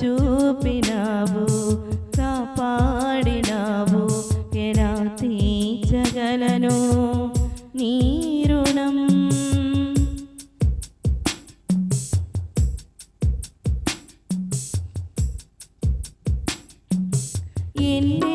ചൂപ്പിനാവു കാപ്പാടിനാവു എരാ തീച്ചകലനോ നീരുണം. എന്നെ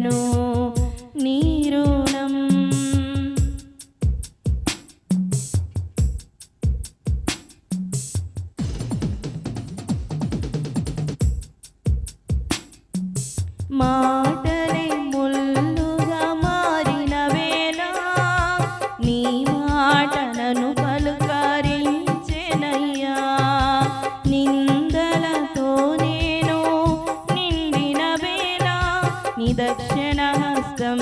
మాటలే ముల్లుగా మారిన వేళ నీ మాటలను పలుకరించెనయ్యా. నిందలతో నేను నిండిన వేళ నీ దక్షిణ హస్తం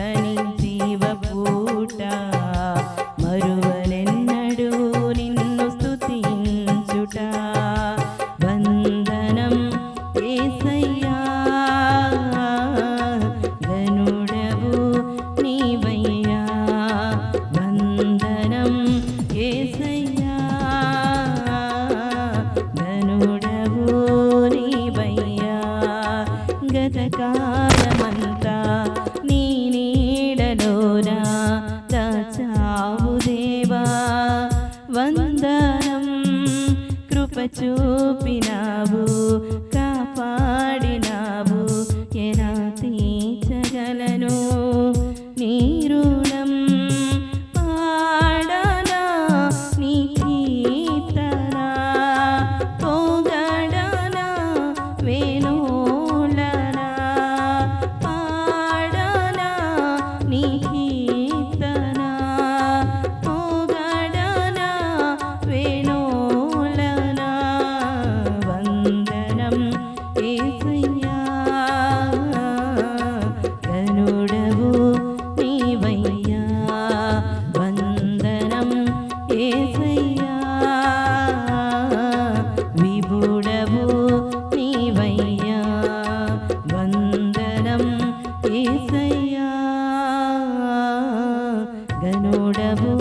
కృప చూపినావు. மகனோடவோ